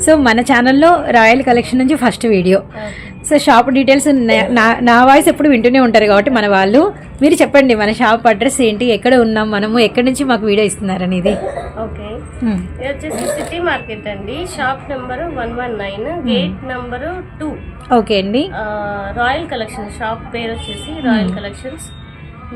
So మన ఛానల్లో royal collection నుంచి first video. So shop details నా- నా నా వాయిస్ ఎప్పుడు వింటూనే ఉంటారు కాబట్టి మన వాళ్ళు. మీరు చెప్పండి మన షాప్ అడ్రస్ ఏంటి ఎక్కడ ఉన్నాం మనము ఎక్కడి నుంచి మాకు వీడియో ఇస్తున్నారు అనేది. ఓకే. ఇది వచ్చేసి సిటీ మార్కెట్ అండి. Shop number one one nine gate number two. Okay అండి. రాయల్ కలెక్షన్ షాప్ పేరు వచ్చేసి royal collections.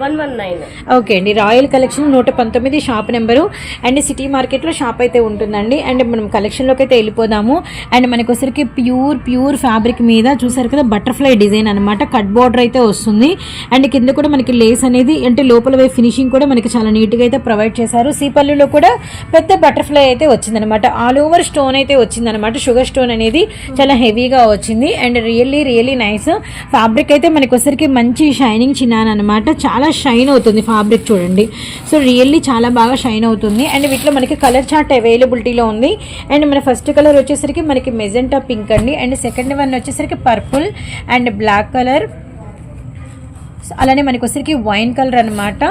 One one nine. Okay అండి. రాయల్ కలెక్షన్ నూట పంతొమ్మిది షాప్ నెంబరు. అండ్ సిటీ మార్కెట్లో షాప్ అయితే ఉంటుందండి. అండ్ మనం కలెక్షన్లోకి అయితే వెళ్ళిపోదాము. అండ్ మనకొసరికి వచ్చరికి ప్యూర్ ప్యూర్ ఫ్యాబ్రిక్ మీద చూసారు కదా బటర్ఫ్లై డిజైన్ అనమాట కట్ బార్డర్ అయితే వస్తుంది. అండ్ కింద కూడా మనకి లేస్ అనేది అంటే లోపల వైపు ఫినిషింగ్ కూడా మనకి చాలా నీట్గా అయితే ప్రొవైడ్ చేశారు. సీపల్లిలో కూడా పెద్ద బటర్ఫ్లై అయితే వచ్చిందనమాట ఆల్ ఓవర్ స్టోన్ అయితే వచ్చిందనమాట షుగర్ స్టోన్ అనేది చాలా హెవీగా వచ్చింది. And really really nice fabric అయితే మనకి వచ్చరికి మంచి షైనింగ్ చిన్నాను అనమాట చాలా షైన్ అవుతుంది ఫ్యాబ్రిక్ చూడండి. సో రియల్లీ చాలా బాగా షైన్ అవుతుంది. అండ్ వీటిలో మనకి కలర్ చార్ట్ అవైలబిలిటీలో ఉంది. అండ్ మన ఫస్ట్ కలర్ వచ్చేసరికి మనకి మెజెంటా పింక్ అండి. అండ్ సెకండ్ వన్ వచ్చేసరికి పర్పుల్ అండ్ బ్లాక్ కలర్ అలానే మనకు వచ్చరికి వైన్ కలర్ అనమాట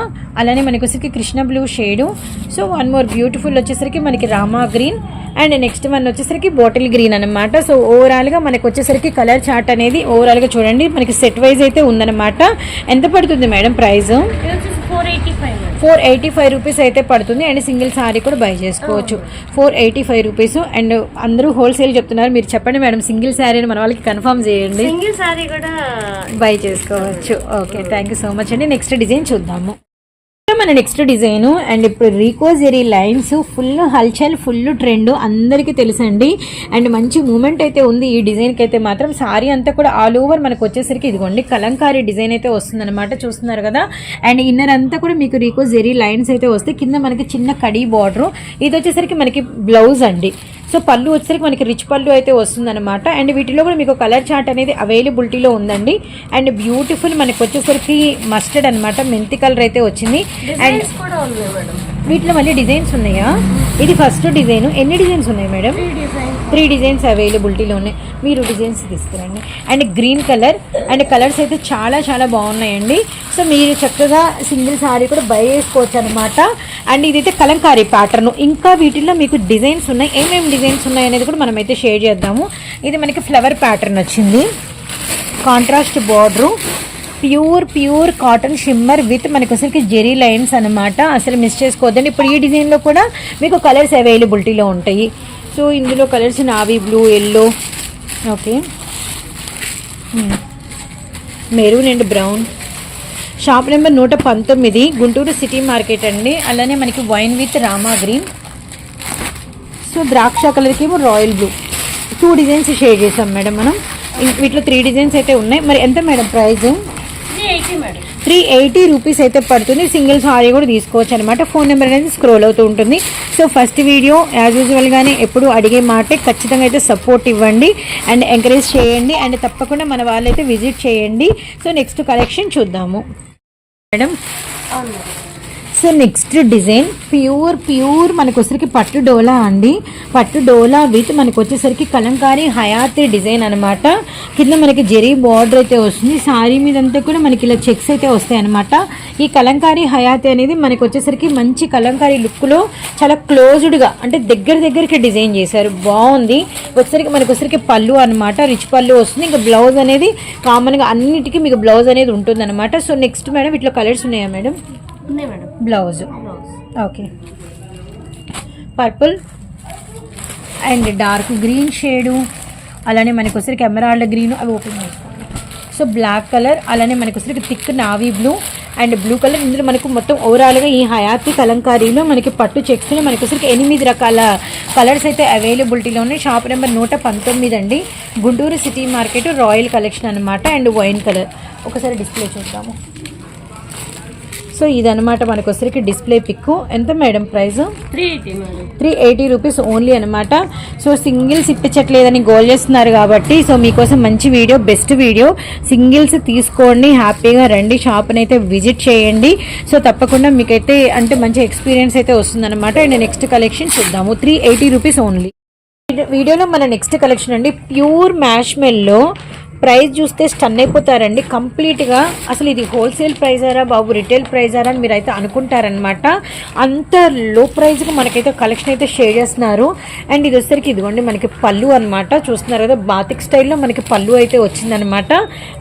అలానే మనకు వచ్చరికి Krishna blue shade. So one more beautiful వచ్చేసరికి మనకి Rama green. And next one వచ్చేసరికి బాటిల్ గ్రీన్ అనమాట సో ఓవరాల్గా మనకు వచ్చేసరికి కలర్ చార్ట్ అనేది ఓవరాల్గా చూడండి. మనకి సెట్ వైజ్ అయితే ఉందన్నమాట. ఎంత పడుతుంది madam price? Four eighty five rupees అయితే పడుతుంది అండ్ సింగిల్ సారీ కూడా బై చేసుకోవచ్చు. Four eighty five rupees. And అందరూ హోల్సేల్ చెప్తున్నారు. మీరు చెప్పండి మేడం సింగిల్ శారీ అని మన వాళ్ళకి కన్ఫర్మ్ చేయండి. సింగిల్ సారీ కూడా బై చేసుకోవచ్చు. Okay thank you so much అండి. నెక్స్ట్ డిజైన్ చూద్దాము. మన నెక్స్ట్ డిజైన్ అండ్ ఇప్పుడు రీకో జెరీ లైన్స్ ఫుల్ హల్చల్ ఫుల్ ట్రెండ్ అందరికీ తెలుసండి. అండ్ మంచి మూమెంట్ అయితే ఉంది ఈ డిజైన్కి అయితే మాత్రం. సారీ అంతా కూడా ఆల్ ఓవర్ మనకు వచ్చేసరికి ఇదిగోండి కలంకారీ డిజైన్ అయితే వస్తుందన్నమాట చూస్తున్నారు కదా. అండ్ ఇన్నర్ అంతా కూడా మీకు రీకో జెరీ లైన్స్ అయితే వస్తే కింద మనకి చిన్న కడీ బార్డరు ఇది వచ్చేసరికి మనకి బ్లౌజ్ అండి. సో పళ్ళు వచ్చేసరికి మనకి రిచ్ పళ్ళు అయితే వస్తుందన్నమాట. అండ్ వీటిలో కూడా మీకు కలర్ చార్ట్ అనేది అవైలబిలిటీలో ఉందండి. అండ్ బ్యూటిఫుల్ మనకి వచ్చేసరికి మస్టర్డ్ అనమాట మెంతి కలర్ అయితే వచ్చింది. అండ్ వీటిలో మళ్ళీ డిజైన్స్ ఉన్నాయా? ఇది ఫస్ట్ డిజైన్. ఎన్ని డిజైన్స్ ఉన్నాయి madam? Three design three designs అవైలబిలిటీలో ఉన్నాయి. మీరు డిజైన్స్ తీసుకురండి. And green colour. And colours అయితే చాలా చాలా బాగున్నాయండి. సో మీరు చక్కగా సింగిల్ సారీ కూడా బై చేసుకోవచ్చు అనమాట అండ్ ఇదైతే కలంకారీ ప్యాటర్న్ ఇంకా వీటిల్లో మీకు డిజైన్స్ ఉన్నాయి. ఏమేమి డిజైన్స్ ఉన్నాయి అనేది కూడా మనం అయితే షేర్ చేద్దాము. ఇది మనకి ఫ్లవర్ ప్యాటర్న్ వచ్చింది. Contrast border pure pure cotton shimmer with మనకు అసలుకి జెరీ లైన్స్ అనమాట అసలు మిస్ చేసుకోవద్దండి. ఇప్పుడు ఈ డిజైన్లో కూడా మీకు కలర్స్ అవైలబిలిటీలో ఉంటాయి. సో ఇందులో colours navy blue yellow okay maroon and brown shop number నూట పంతొమ్మిది గుంటూరు సిటీ మార్కెట్ అండి. అలానే మనకి wine with Rama green so ద్రాక్ష కలర్కి ఏమో royal blue two designs share చేసాం మేడం మనం. వీటిలో త్రీ డిజైన్స్ అయితే ఉన్నాయి. మరి ఎంత madam price three eighty rupees అయితే పడుతుంది. సింగిల్ సారీ కూడా తీసుకోవచ్చు అనమాట ఫోన్ నెంబర్ అనేది స్క్రోల్ అవుతూ ఉంటుంది. సో ఫస్ట్ వీడియో యాజ్ యూజువల్గానే ఎప్పుడు అడిగే మాటే ఖచ్చితంగా అయితే సపోర్ట్ ఇవ్వండి. అండ్ ఎంకరేజ్ చేయండి. అండ్ తప్పకుండా మన వాళ్ళైతే విజిట్ చేయండి. సో నెక్స్ట్ కలెక్షన్ చూద్దాము. Madam so next design pure pure మనకు పట్టు డోలా అండి. పట్టు డోలా విత్ మనకు వచ్చేసరికి కలంకారీ హయాతి డిజైన్ అనమాట కింద మనకి జెరీ బార్డర్ అయితే వస్తుంది. శారీ మీద అంతా కూడా మనకి ఇలా చెక్స్ అయితే వస్తాయి అనమాట ఈ కలంకారీ హయాతి అనేది మనకు వచ్చేసరికి మంచి కలంకారీ లుక్లో చాలా క్లోజ్డ్గా అంటే దగ్గర దగ్గరికి డిజైన్ చేశారు. బాగుంది వచ్చేసరికి మనకు వచ్చరికి పళ్ళు అనమాట రిచ్ పళ్ళు వస్తుంది. ఇంకా బ్లౌజ్ అనేది కామన్గా అన్నిటికీ మీకు బ్లౌజ్ అనేది ఉంటుంది అనమాట సో నెక్స్ట్ మేడం ఇట్లా కలర్స్ ఉన్నాయా మేడం? ఉన్నాయి madam. Blouse. Blouse. Okay. Purple and dark green shade. అలానే మనకు వచ్చరికి ఎమరాల్డ్ గ్రీన్ అవి ఓపెన్ చేసుకోండి సో బ్లాక్ కలర్ అలానే మనకు వచ్చరికి thick navy blue and blue colour. ఇందులో మనకు మొత్తం ఓవరాల్గా ఈ హయాతి కలంకారీలో మనకి పట్టు చెక్స్లో మనకు వచ్చరికి ఎనిమిది రకాల కలర్స్ అయితే అవైలబిలిటీలో ఉన్నాయి. షాప్ నెంబర్ నూట పంతొమ్మిది అండి. Guntur city market royal collection అనమాట అండ్ వైన్ కలర్. ఒకసారి డిస్ప్లే చూద్దాము. సో ఇదనమాట మనకు వచ్చరికి డిస్ప్లే పిక్ ఎంత madam price three eighty madam. Three eighty rupees only అనమాట సో సింగిల్స్ ఇప్పించట్లేదని గోల్ చేస్తున్నారు కాబట్టి సో మీకోసం మంచి వీడియో బెస్ట్ వీడియో. సింగిల్స్ తీసుకోండి హ్యాపీగా రండి షాప్ని అయితే విజిట్ చేయండి. సో తప్పకుండా మీకైతే అంటే మంచి ఎక్స్పీరియన్స్ అయితే వస్తుందన్నమాట. అండ్ నెక్స్ట్ కలెక్షన్ చూద్దాము. Three eighty rupees only. వీడియోలో మన నెక్స్ట్ కలెక్షన్ అండి. ప్యూర్ మ్యాష్ మెల్లో ప్రైస్ చూస్తే స్టన్ అయిపోతారండి. కంప్లీట్గా అసలు ఇది హోల్సేల్ ప్రైజారా బాబు రిటైల్ ప్రైజారా అని మీరు అయితే అనుకుంటారనమాట అంత లో ప్రైజ్కి మనకైతే కలెక్షన్ అయితే షేర్ చేస్తున్నారు. అండ్ ఇది వచ్చేసరికి ఇదిగోండి మనకి పళ్ళు అనమాట చూస్తున్నారు కదా బాతిక్ స్టైల్లో మనకి పళ్ళు అయితే వచ్చిందనమాట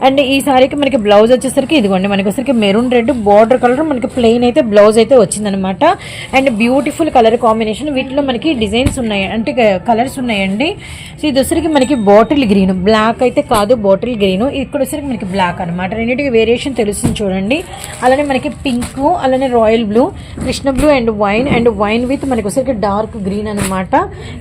అండ్ ఈ సారీకి మనకి బ్లౌజ్ వచ్చేసరికి ఇదిగోండి మనకి వచ్చేసరికి మెరూన్ రెడ్ బార్డర్ కలర్ మనకి ప్లెయిన్ అయితే బ్లౌజ్ అయితే వచ్చిందనమాట అండ్ బ్యూటిఫుల్ కలర్ కాంబినేషన్ వీటిలో మనకి డిజైన్స్ ఉన్నాయి అంటే కలర్స్ ఉన్నాయండి. సో ఇది వచ్చరికి మనకి బాటిల్ గ్రీన్ బ్లాక్ అయితే కాదు బాటిల్ గ్రీన్. ఇక్కడ వచ్చరికి మనకి బ్లాక్ అనమాట రెండింటికి వేరియేషన్ తెలుస్తుంది చూడండి. అలానే మనకి పింక్ అలానే royal blue Krishna blue and wine. And wine with మనకి వచ్చరికి డార్క్ గ్రీన్ అనమాట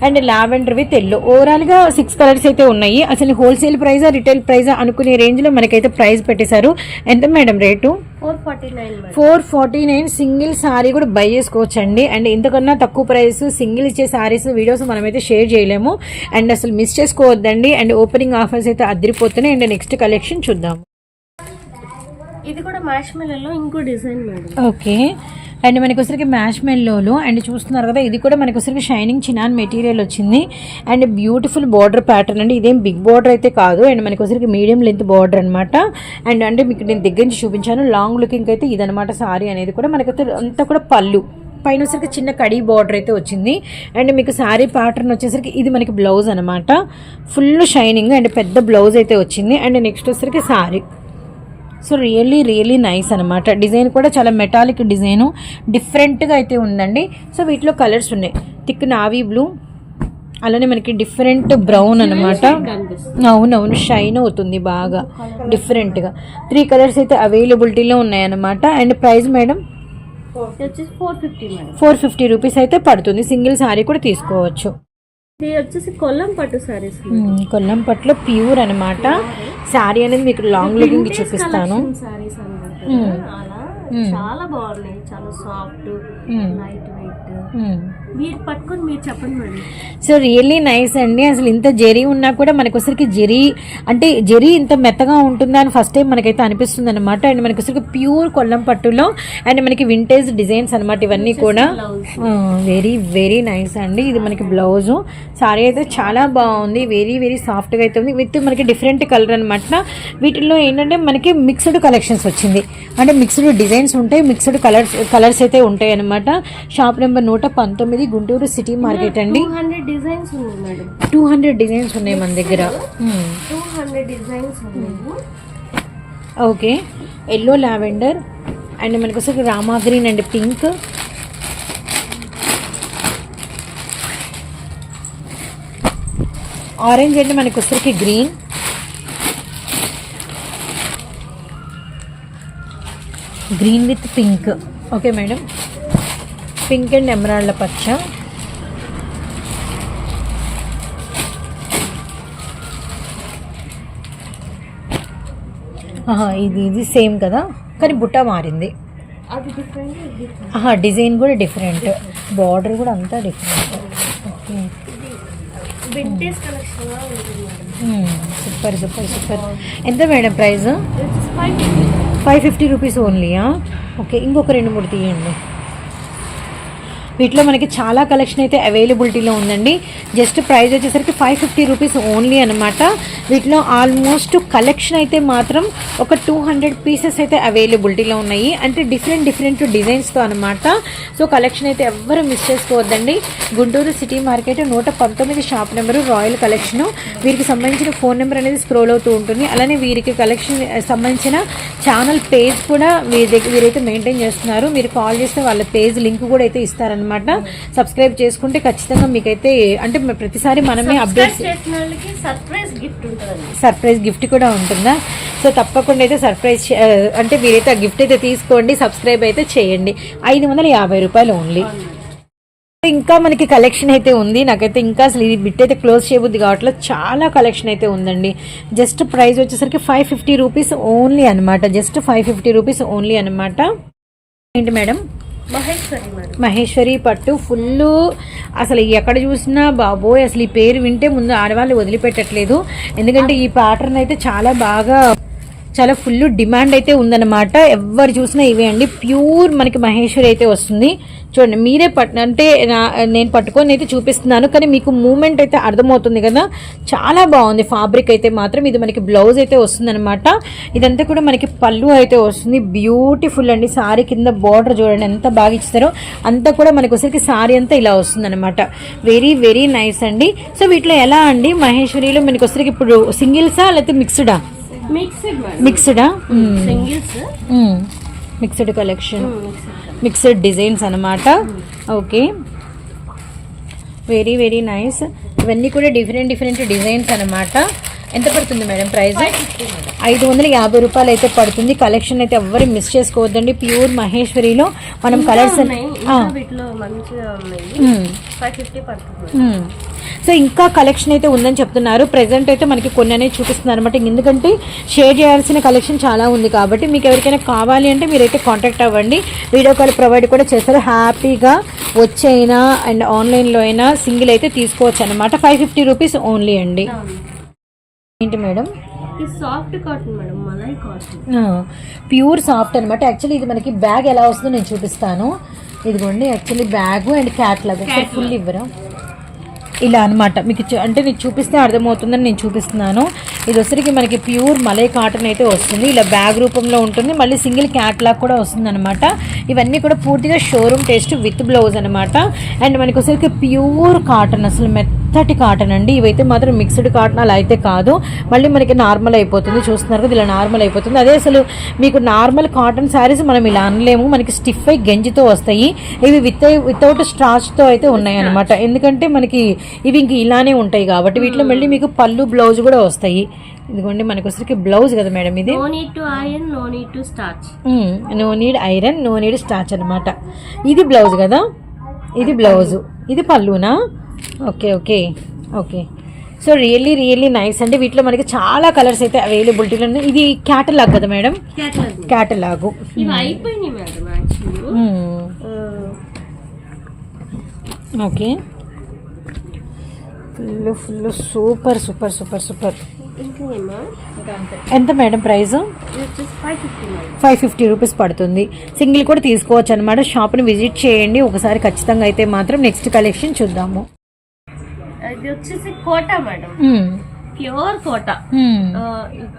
అండ్ లావెండర్ విత్ ఎల్లో. ఓవరాల్గా సిక్స్ కలర్స్ అయితే ఉన్నాయి. అసలు హోల్సేల్ ప్రైజా రిటైల్ ప్రైజా అనుకునే రేంజ్లో మనకైతే ప్రైస్ పెట్టేశారు. ఎంత madam rate? Four forty nine single sari కూడా బై చేసుకోవచ్చు అండి అండ్ ఇంతకన్నా తక్కువ ప్రైస్ సింగిల్ ఇచ్చే సారీస్ వీడియోస్ మనమైతే షేర్ చేయలేము. అండ్ అసలు మిస్ చేసుకోవద్దండి. అండ్ ఓపెనింగ్ ఆఫర్స్ అయితే అదిరిపోతున్నాయి. అండ్ నెక్స్ట్ కలెక్షన్ చూద్దాం. ఇది కూడా మ్యాష్ ఇంకో డిజైన్ మేడం. ఓకే. అండ్ మనకి వచ్చరికి మ్యాష్ మెల్లోలు అండ్ చూస్తున్నారు కదా ఇది కూడా మనకి వచ్చరికి షైనింగ్ చినాన్ మెటీరియల్ వచ్చింది. అండ్ బ్యూటిఫుల్ బార్డర్ ప్యాటర్న్ అండి. ఇదేం బిగ్ బార్డర్ అయితే కాదు అండ్ మనకి వచ్చరికి మీడియం లెంత్ బార్డర్ అనమాట అండ్ అంటే మీకు నేను దగ్గర నుంచి చూపించాను లాంగ్ లుకింగ్ అయితే ఇదనమాట సారీ అనేది కూడా. మనకైతే అంతా కూడా పళ్ళు పైన వచ్చరికి చిన్న కడీ బార్డర్ అయితే వచ్చింది. అండ్ మీకు శారీ ప్యాటర్న్ వచ్చేసరికి ఇది మనకి బ్లౌజ్ అనమాట ఫుల్ షైనింగ్ అండ్ పెద్ద బ్లౌజ్ అయితే వచ్చింది. అండ్ నెక్స్ట్ వచ్చేసరికి sari so really really nice అనమాట డిజైన్ కూడా చాలా మెటాలిక్ డిజైన్. డిఫరెంట్గా అయితే ఉందండి. సో వీటిలో కలర్స్ ఉన్నాయి. Thick navy blue. అలానే మనకి డిఫరెంట్ బ్రౌన్ అనమాట అవునవును షైన్ అవుతుంది బాగా. డిఫరెంట్గా. త్రీ కలర్స్ అయితే అవైలబిలిటీలో ఉన్నాయన్నమాట. And price madam? Four fifty rupees అయితే పడుతుంది. సింగిల్ శారీ కూడా తీసుకోవచ్చు. ఇది వచ్చేసి కొల్లం పట్టు సారీస్ కొల్లం పట్ల ప్యూర్ అనమాట శారీ అనేది మీకు లాంగ్ లుకింగ్ చూపిస్తాను సారీస్. చాలా బాగున్నాయి చాలా సాఫ్ట్. Light wait. మీరు పట్టుకొని మీరు చెప్పండి మేడం. సో రియల్లీ నైస్ అండి. అసలు ఇంత జెరీ ఉన్నా కూడా మనకు వచ్చరికి జెరీ అంటే జెరీ ఇంత మెత్తగా ఉంటుందా అని ఫస్ట్ టైం మనకైతే అనిపిస్తుంది అనమాట అండ్ మనకి వచ్చరికి ప్యూర్ కొల్లం పట్టులో అండ్ మనకి వింటేజ్ డిజైన్స్ అనమాట ఇవన్నీ కూడా. వెరీ వెరీ నైస్ అండి. ఇది మనకి బ్లౌజ్ సారీ అయితే చాలా బాగుంది. వెరీ వెరీ సాఫ్ట్గా అయితే ఉంది. విత్ మనకి డిఫరెంట్ కలర్ అనమాట వీటిల్లో ఏంటంటే మనకి మిక్స్డ్ కలెక్షన్స్ వచ్చింది. అంటే మిక్స్డ్ డిజైన్స్ ఉంటాయి. మిక్స్డ్ కలర్స్ కలర్స్ అయితే ఉంటాయి అనమాట షాప్ నెంబర్ నూట పంతొమ్మిది గుంటూరు సిటీ మార్కెట్ అండి. Two hundred designs two hundred designs ఉన్నాయి మన దగ్గర. మ్మ్. టూ హండ్రెడ్ డిజైన్స్ ఉన్నాయి. ఓకే. ఎల్లో లావెండర్ అండ్ మనకు వచ్చి Rama green and pink. Orange అంటే మనకు వచ్చరికి green green with pink okay madam pink and emerald పచ్చ. ఆహా, ఇది ఇది సేమ్ కదా? కానీ బుట్ట మారింది. డిజైన్ కూడా డిఫరెంట్. బార్డర్ కూడా అంతా different. Okay. Super super super. ఎంత madam price? Five fifty rupees ఓన్లీయా? Okay ఇంకొక రెండు మూడు తీయండి. వీటిలో మనకి చాలా కలెక్షన్ అయితే అవైలబిలిటీలో ఉందండి. జస్ట్ ప్రైస్ వచ్చేసరికి ఫైవ్ ఫిఫ్టీ రూపీస్ ఓన్లీ అనమాట వీటిలో ఆల్మోస్ట్ కలెక్షన్ అయితే మాత్రం ఒక టూ హండ్రెడ్ పీసెస్ అయితే అవైలబిలిటీలో ఉన్నాయి. అంటే డిఫరెంట్ డిఫరెంట్ డిజైన్స్తో అనమాట సో కలెక్షన్ అయితే ఎవ్వరు మిస్ చేసుకోవద్దండి. గుంటూరు సిటీ మార్కెట్ నూట పంతొమ్మిది షాప్ నెంబరు రాయల్ కలెక్షను వీరికి సంబంధించిన ఫోన్ నెంబర్ అనేది స్క్రోల్ అవుతూ ఉంటుంది. అలానే వీరికి కలెక్షన్ సంబంధించిన ఛానల్ పేజ్ కూడా వీరి దగ్గర వీరైతే మెయింటైన్ చేస్తున్నారు. మీరు కాల్ చేస్తే వాళ్ళ పేజ్ లింక్ కూడా అయితే ఇస్తారనమాట సబ్స్క్రైబ్ చేసుకుంటే ఖచ్చితంగా మీకైతే అంటే ప్రతిసారి మనమే అప్డేట్స్ వాళ్ళకి సర్ప్రైజ్ గిఫ్ట్ సర్ప్రైజ్ గిఫ్ట్ కూడా ఉంటుందా? సో తప్పకుండా అయితే సర్ప్రైజ్ అంటే మీరైతే ఆ గిఫ్ట్ అయితే తీసుకోండి సబ్స్క్రైబ్ అయితే చేయండి. ఐదు వందల యాభై రూపాయలు ఓన్లీ ఇంకా మనకి కలెక్షన్ అయితే ఉంది. నాకైతే ఇంకా అసలు ఇది బిట్ అయితే క్లోజ్ చేయబుద్ది కావట్లేదు. చాలా కలెక్షన్ అయితే ఉందండి. జస్ట్ ప్రైస్ వచ్చేసరికి ఫైవ్ ఫిఫ్టీ రూపీస్ ఓన్లీ అనమాట just five fifty rupees only అనమాట ఏంటి మేడం మహేశ్వరి పట్టు ఫుల్ అసలు ఎక్కడ చూసినా బాబోయ్ అసలు ఈ పేరు వింటే ముందు ఆడవాళ్ళు వదిలిపెట్టట్లేదు. ఎందుకంటే ఈ ప్యాటర్న్ అయితే చాలా బాగా చాలా ఫుల్ డిమాండ్ అయితే ఉందన్నమాట. ఎవరు చూసినా ఇవే అండి. ప్యూర్ మనకి మహేశ్వరి అయితే వస్తుంది. చూడండి మీరే పట్ అంటే నేను పట్టుకొని అయితే చూపిస్తున్నాను కానీ మీకు మూమెంట్ అయితే అర్థమవుతుంది కదా. చాలా బాగుంది ఫ్యాబ్రిక్ అయితే మాత్రం. ఇది మనకి బ్లౌజ్ అయితే వస్తుందన్నమాట. ఇదంతా కూడా మనకి పళ్ళు అయితే వస్తుంది. బ్యూటిఫుల్ అండి. సారీ కింద బార్డర్ చూడండి ఎంత బాగా ఇచ్చారో. అంతా కూడా మనకు వచ్చరికి సారీ అంతా ఇలా వస్తుందన్నమాట. వెరీ వెరీ నైస్ అండి. సో వీటిలో ఎలా అండి? మహేశ్వరిలో మనకి వచ్చరికి ఇప్పుడు సింగిల్సా లేకపోతే మిక్స్డా మిక్స్డ్ మిక్స్డా కలెక్షన్ మిక్స్డ్ డిజైన్స్ అనమాట ఓకే వెరీ వెరీ నైస్ ఇవన్నీ కూడా డిఫరెంట్ డిఫరెంట్ డిజైన్స్ అనమాట ఎంత పడుతుంది మేడం ప్రైస్? ఐదు వందల యాభై రూపాయలు అయితే పడుతుంది. కలెక్షన్ అయితే ఎవ్వరు మిస్ చేసుకోవద్దండి. ప్యూర్ మహేశ్వరిలో మనం కలర్స్ సో ఇంకా కలెక్షన్ అయితే ఉందని చెప్తున్నారు. ప్రెసెంట్ అయితే మనకి కొన్ని అనేది చూపిస్తున్నారు అనమాట ఎందుకంటే షేర్ చేయాల్సిన కలెక్షన్ చాలా ఉంది కాబట్టి మీకు ఎవరికైనా కావాలి అంటే మీరైతే కాంటాక్ట్ అవ్వండి. వీడియో కాల్ ప్రొవైడ్ కూడా చేస్తారు. హ్యాపీగా వచ్చైనా అండ్ ఆన్లైన్లో అయినా సింగిల్ అయితే తీసుకోవచ్చు అనమాట ఫైవ్ ఫిఫ్టీ రూపీస్ ఓన్లీ అండి. ఏంటి madam? Soft cotton madam malai cotton. Pure soft అనమాట యాక్చువల్లీ ఇది మనకి బ్యాగ్ ఎలా వస్తుందో నేను చూపిస్తాను. ఇదిగోండి యాక్చువల్లీ బ్యాగ్ అండ్ క్యాట్ లాగా ఫుల్ ఇవ్వరా? ఇలా అనమాట మీకు అంటే నీకు చూపిస్తే అర్థమవుతుందని నేను చూపిస్తున్నాను. ఇది వచ్చరికి మనకి ప్యూర్ మలై కాటన్ అయితే వస్తుంది. ఇలా బ్యాగ్ రూపంలో ఉంటుంది. మళ్ళీ సింగిల్ క్యాట్లాగ్ కూడా వస్తుంది అనమాట ఇవన్నీ కూడా పూర్తిగా షోరూమ్ టేస్ట్ విత్ బ్లౌజ్ అనమాట అండ్ మనకి వచ్చరికి ప్యూర్ కాటన్ అసలు మెత్తటి కాటన్ అండి. ఇవైతే మాత్రం మిక్స్డ్ కాటన్ అలా అయితే కాదు. మళ్ళీ మనకి నార్మల్ అయిపోతుంది. చూస్తున్నారు కదా ఇలా నార్మల్ అయిపోతుంది. అదే అసలు మీకు నార్మల్ కాటన్ శారీస్ మనం ఇలా అనలేము. మనకి స్టిఫ్ అయి గంజితో వస్తాయి. ఇవి విత్ వితౌట్ స్టార్చ్తో అయితే ఉన్నాయి అనమాట ఎందుకంటే మనకి ఇవి ఇంక ఇలానే ఉంటాయి కాబట్టి వీటిలో మళ్ళీ మీకు పళ్ళు బ్లౌజ్ కూడా వస్తాయి. ఇదిగోండి మనకి వచ్చరికి బ్లౌజ్ కదా మేడం ఇది. No need to iron no need to starch no need iron no need starch అనమాట ఇది బ్లౌజ్ కదా? ఇది బ్లౌజ్ ఇది పళ్ళునా? Okay okay okay. So really really nice అంటే వీటిలో మనకి చాలా కలర్స్ అయితే అవైలబిలిటీలో ఉన్నాయి. ఇది క్యాటలాగ్ కదా madam? Catalogue okay full full super super super super ఎంత madam price five fifty rupees పడుతుంది. సింగిల్ కూడా తీసుకోవచ్చు అనమాట షాప్ని విజిట్ చేయండి. ఒకసారి ఖచ్చితంగా అయితే మాత్రం నెక్స్ట్ కలెక్షన్ చూద్దాము. ఇది వచ్చేసి Kota madam. Pure Kota.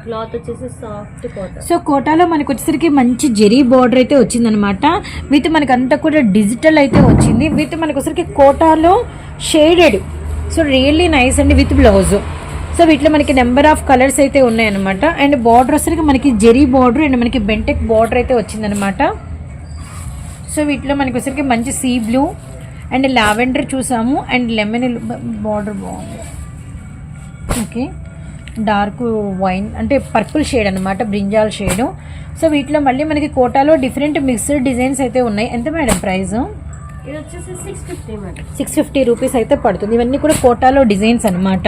Cloth వచ్చేసి సాఫ్ట్ కోట. సో కోటాలో మనకి వచ్చేసరికి మంచి జెరీ బార్డర్ అయితే వచ్చిందనమాట విత్ మనకి అంతా కూడా డిజిటల్ అయితే వచ్చింది. విత్ మనకి వచ్చరికి కోటాలో షేడెడ్. సో రియల్లీ నైస్ అండి విత్ బ్లౌజ్. సో వీటిలో మనకి నెంబర్ ఆఫ్ కలర్స్ అయితే ఉన్నాయన్నమాట. అండ్ బార్డర్ వచ్చరికి మనకి జెరీ బార్డర్ అండ్ మనకి బెంటెక్ బార్డర్ అయితే వచ్చిందనమాట సో వీటిలో మనకి వచ్చరికి మంచి సీ బ్లూ అండ్ లావెండర్ చూసాము అండ్ లెమన్ బార్డర్ బాగుంది. ఓకే. డార్క్ వైన్ అంటే పర్పుల్ షేడ్ అనమాట బ్రింజాల్ షేడ్. సో వీటిలో మళ్ళీ మనకి కోటాలో డిఫరెంట్ మిక్స్డ్ డిజైన్స్ అయితే ఉన్నాయి. ఎంత madam price? Six fifty rupees అయితే పడుతుంది. ఇవన్నీ కూడా కోటాలో డిజైన్స్ అనమాట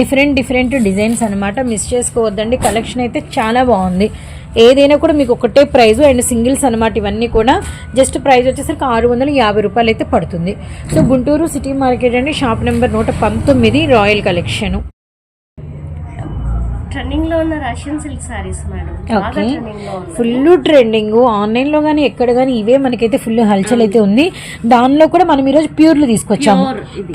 డిఫరెంట్ డిఫరెంట్ డిజైన్స్ అనమాట మిస్ చేసుకోవద్దండి. కలెక్షన్ అయితే చాలా బాగుంది. ఏదైనా కూడా మీకు ఒకటే ప్రైస్ అండ్ సింగిల్స్ అనమాట ఇవన్నీ కూడా. జస్ట్ ప్రైస్ వచ్చేసరికి ఆరు వందల యాభై రూపాయలు అయితే పడుతుంది. సో గుంటూరు సిటీ మార్కెట్ అండి షాప్ నెంబర్ నూట పంతొమ్మిది రాయల్ కలెక్షన్. ట్రెండింగ్లో ఉన్న రష్యన్ సిల్క్ సారీస్ మేడం. బాగా ఓకే. ట్రెండింగ్లో ఉంది ఫుల్ ట్రెండింగ్. ఆన్లైన్లో కానీ ఎక్కడ కానీ ఇవే మనకైతే ఫుల్ హల్చల్ అయితే ఉంది. దానిలో కూడా మనం ఈరోజు ప్యూర్లు తీసుకొచ్చాము.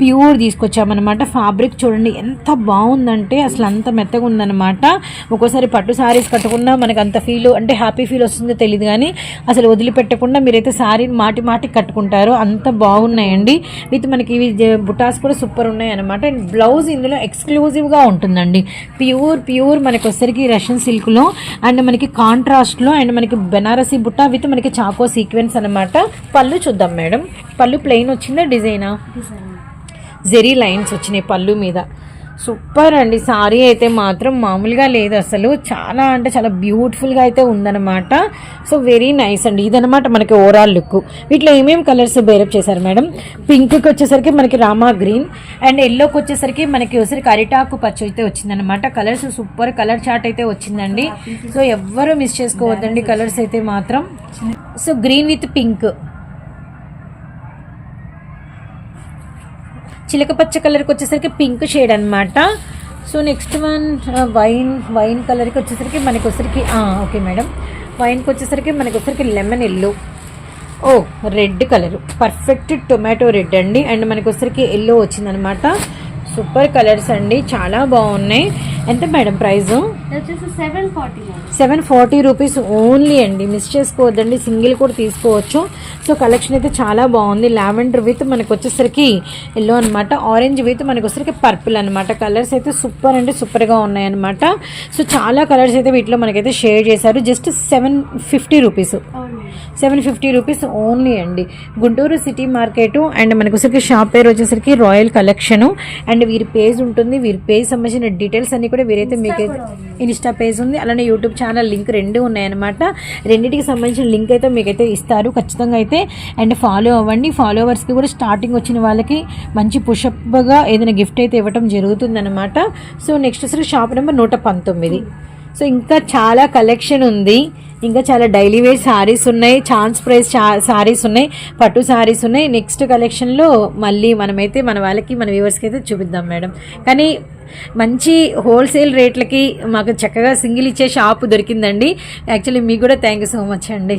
ప్యూర్ తీసుకొచ్చాము అనమాట ఫ్యాబ్రిక్ చూడండి ఎంత బాగుందంటే అసలు అంత మెత్తగా ఉందన్నమాట. ఒక్కోసారి పట్టు సారీస్ కట్టుకున్నా మనకు అంత ఫీల్ అంటే హ్యాపీ ఫీల్ వస్తుందో తెలియదు కానీ అసలు వదిలిపెట్టకుండా మీరైతే సారీ మాటి మాటికి కట్టుకుంటారు. అంత బాగున్నాయండి. విత్ మనకి ఇవి బుటాస్ కూడా సూపర్ ఉన్నాయి అనమాట అండ్ బ్లౌజ్ ఇందులో ఎక్స్క్లూజివ్గా ఉంటుందండి. ప్యూర్ ప్యూర్ మనకి వచ్చరికి రష్యన్ సిల్క్లో అండ్ మనకి కాంట్రాస్ట్లో అండ్ మనకి బెనారసీ బుట్ట విత్ మనకి చాకో సీక్వెన్స్ అనమాట పళ్ళు చూద్దాం మేడం. పళ్ళు ప్లెయిన్ వచ్చిందా డిజైన్. జెరీ లైన్స్ వచ్చినాయి పళ్ళు మీద. సూపర్ అండి. సారీ అయితే మాత్రం మామూలుగా లేదు అసలు. చాలా అంటే చాలా బ్యూటిఫుల్గా అయితే ఉందన్నమాట. సో వెరీ నైస్ అండి. ఇదనమాట మనకి ఓవరాల్ లుక్. వీటిలో ఏమేమి కలర్స్ బేరప్ చేశారు మేడం? పింక్కి వచ్చేసరికి మనకి రామా గ్రీన్. అండ్ ఎల్లోకి వచ్చేసరికి మనకి వచ్చేసరికి అరిటాకు పచ్చ అయితే వచ్చిందనమాట కలర్స్ సూపర్ కలర్ చార్ట్ అయితే వచ్చిందండి. సో ఎవ్వరూ మిస్ చేసుకోవద్దండి కలర్స్ అయితే మాత్రం. So green with pink. చిలక పచ్చ కలర్కి వచ్చేసరికి పింక్ షేడ్ అనమాట so next one wine wine కలర్కి వచ్చేసరికి మనకి వచ్చరికి ఓకే మేడం వైన్కి వచ్చేసరికి మనకి వచ్చరికి లెమన్ ఎల్లో ఓ red colour perfect tomato red అండి. అండ్ మనకి వచ్చరికి ఎల్లో వచ్చిందనమాట సూపర్ కలర్స్ అండి. చాలా బాగున్నాయి. ఎంత మేడం వచ్చేసి seven forty madam. Seven forty rupees only అండి. మిస్ చేసుకోవద్దండి. సింగిల్ కూడా తీసుకోవచ్చు. సో కలెక్షన్ అయితే చాలా బాగుంది. లావెండర్ విత్ మనకు వచ్చేసరికి ఎల్లో అనమాట ఆరెంజ్ విత్ మనకు వచ్చేసరికి పర్పుల్ అనమాట కలర్స్ అయితే సూపర్ అంటే సూపర్గా ఉన్నాయి అనమాట సో చాలా కలర్స్ అయితే వీటిలో మనకైతే షేర్ చేశారు. Just seven fifty rupees. Seven fifty rupees only అండి. గుంటూరు సిటీ మార్కెట్ అండ్ మనకు వచ్చేసరికి షాప్ పేరు వచ్చేసరికి రాయల్ కలెక్షన్. అండ్ వీరి పేజ్ ఉంటుంది. వీరి పేజ్ సంబంధించిన డీటెయిల్స్ అన్ని కూడా వీరైతే మీకు ఇన్స్టా పేజ్ ఉంది. అలానే యూట్యూబ్ ఛానల్ లింక్ రెండు ఉన్నాయన్నమాట. రెండింటికి సంబంధించిన లింక్ అయితే మీకైతే ఇస్తారు. ఖచ్చితంగా అయితే. అండ్ ఫాలో అవ్వండి. ఫాలోవర్స్కి కూడా స్టార్టింగ్ వచ్చిన వాళ్ళకి మంచి పుషప్గా ఏదైనా గిఫ్ట్ అయితే ఇవ్వటం జరుగుతుందన్నమాట. సో నెక్స్ట్ వచ్చేసరికి షాప్ నెంబర్ నూట పంతొమ్మిది. సో ఇంకా చాలా కలెక్షన్ ఉంది. ఇంకా చాలా డైలీ వేర్ సారీస్ ఉన్నాయి. ఛాన్స్ ప్రైస్ సారీస్ ఉన్నాయి. పట్టు సారీస్ ఉన్నాయి. నెక్స్ట్ కలెక్షన్లో మళ్ళీ మనమైతే మన వాళ్ళకి మన వ్యూవర్స్కి అయితే చూపిద్దాం మేడం కానీ మంచి హోల్సేల్ రేట్లకి మాకు చక్కగా సింగిల్ ఇచ్చే షాప్ దొరికిందండి. యాక్చువల్లీ మీకు కూడా థ్యాంక్ యూ సో మచ్ అండి.